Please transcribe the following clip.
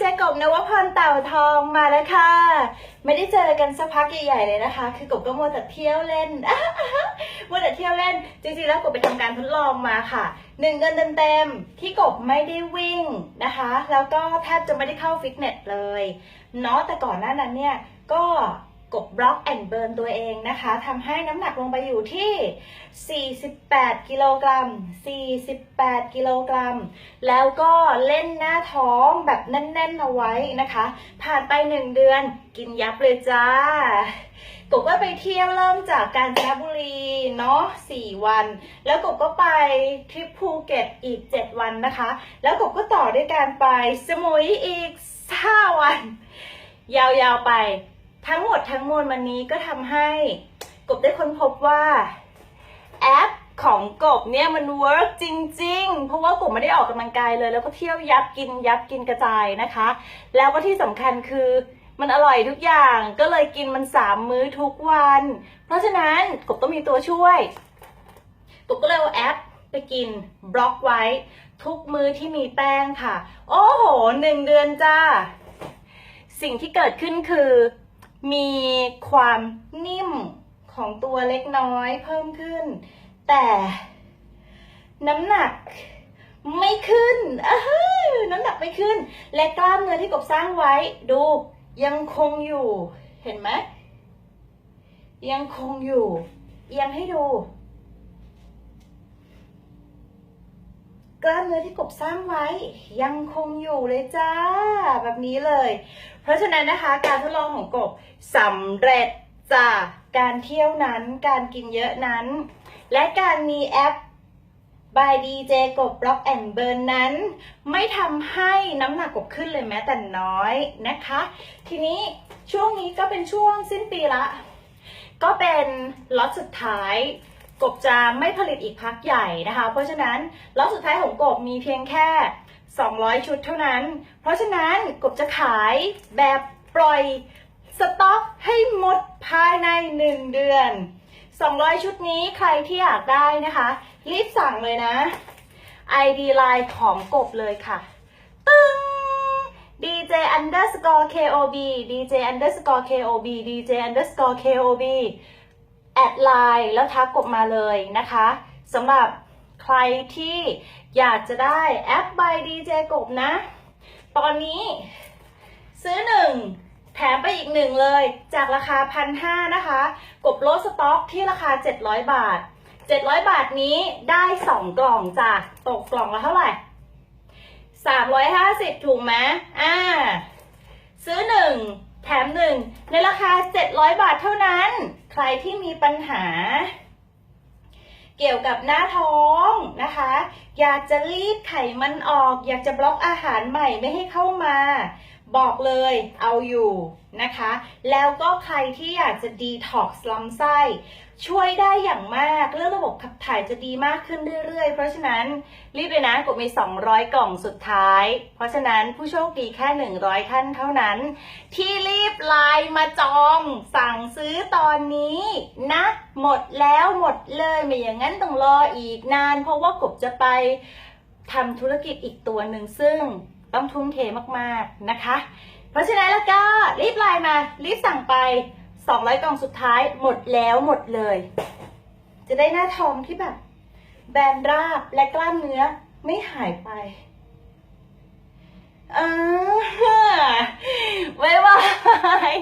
เจกบนวพรเต่าทองมาแล้วค่ะ ไม่ได้เจอกันสักพักใหญ่ๆเลยนะคะ คือกบก็มัวแต่เที่ยวเล่นมัวแต่เที่ยวเล่น จริงๆแล้วกบไปทำการทดลองมาค่ะหนึ่งเดือนเต็มๆที่กบไม่ได้วิ่งนะคะ แล้วก็แทบจะไม่ได้เข้าฟิตเนสเลยเนาะแต่ก่อนหน้านั้นเนี่ยก็ กบบล็อกแอนเบิร์นตัวเองนะคะทำให้น้ำหนักลงไปอยู่ที่ 48 กิโลกรัม 48 กิโลกรัม แล้วก็เล่นหน้าท้องแบบแน่นๆเอาไว้นะคะ ผ่านไปหนึ่งเดือนกินยับเลยจ้ากบก็ไปเที่ยวเริ่มจากกาญจนบุรีเนาะสี่วัน แล้วกบก็ไปทริปภูเก็ตอีก7วันนะคะ แล้วกบก็ต่อด้วยการไปสมุยอีก5วัน ยาวๆไป ทั้งหมดทั้งมวลวันนี้ก็ทำให้กบได้ค้นพบว่าแอปของกบเนี่ยมันเวิร์กจริง ๆ เพราะว่ากบไม่ได้ออกกำลังกายเลย แล้วก็เที่ยวยับกินยับกินกระจายนะคะ แล้วก็ที่สำคัญคือมันอร่อยทุกอย่างก็เลยกินมันสามมื้อทุกวัน เพราะฉะนั้นกบต้องมีตัวช่วย กบก็เลยเอาแอปไปกินบล็อกไว้ ทุกมื้อที่มีแป้งค่ะ โอ้โหหนึ่งเดือนจ้า สิ่งที่เกิดขึ้นคือ มีความนิ่มของตัวเล็กน้อยเพิ่มขึ้น แต่น้ำหนักไม่ขึ้นอ้าวน้ำหนักไม่ขึ้น และกล้ามเนื้อที่กบสร้างไว้ดูยังคงอยู่ เห็นไหมยังคงอยู่เอียงให้ดู กล้ามเนื้อที่กบสร้างไว้ยังคงอยู่เลยจ้า แบบนี้เลย เพราะฉะนั้นนะคะการทดลองของกบสำเร็จจากการเที่ยวนั้น การกินเยอะนั้น และการมีแอป by DJ กบ Rock and Burn นั้น ไม่ทำให้น้ำหนักกบขึ้นเลยแม้แต่น้อยนะคะ ทีนี้ช่วงนี้ก็เป็นช่วงสิ้นปีละ ก็เป็นล็อตสุดท้าย กบจะไม่ผลิตอีกพักใหญ่นะคะ เพราะฉะนั้นล็อตสุดท้ายของกบมีเพียงแค่ 200 ชุดเท่านั้น เพราะฉะนั้นกบจะขายแบบปล่อยสต็อกให้หมดภายใน 1 เดือน 200 ชุดนี้ใครที่อยากได้นะคะ รีบสั่งเลยนะ ID Line ของกบเลยค่ะ ตึ้ง DJ underscore KOB DJ underscore KOB DJ underscore KOB แอดไลน์แล้วทักกบมาเลยนะคะสำหรับใครที่อยากจะได้แอป by DJ กบนะ ตอนนี้ซื้อหนึ่งแถมไปอีกหนึ่งเลย จากราคาพันห้านะคะ กบลดสต็อกที่ราคา 700 บาท 700 บาทนี้ได้ 2 กล่องจ้ะตกกล่องละเท่าไหร่ 350 ถูกไหมอ่า ซื้อ 1 แถม 1 ในราคา 700 บาทเท่านั้น ใครที่มีปัญหา เกี่ยวกับหน้าท้องนะคะ อยากจะรีดไขมันออก อยากจะบล็อกอาหารใหม่ไม่ให้เข้ามา บอกเลยเอาอยู่นะคะ แล้วก็ใครที่อยากจะดีท็อกซ์ลำไส้ช่วยได้อย่างมากเรื่องระบบขับถ่ายจะดีมากขึ้นเรื่อยๆ เพราะฉะนั้นรีบเลยนะกดมี 200 กล่องสุดท้าย เพราะฉะนั้นผู้โชคดีแค่ 100 ท่านเท่านั้น ที่รีบ ไลน์มาจองสั่งซื้อตอนนี้นะ หมดแล้วหมดเลยไม่อย่างนั้นต้องรออีกนาน เพราะว่ากบจะไปทำธุรกิจอีกตัวหนึ่งซึ่งต้องทุ่มเทมากๆนะคะ เพราะฉะนั้นแล้วก็รีบไลน์มา รีบสั่งไป 200 กล่องสุดท้ายหมดแล้วหมดเลย จะได้หน้าท้องที่แบบ แบนราบและกล้ามเนื้อไม่หายไป อ่าบ๊ายบาย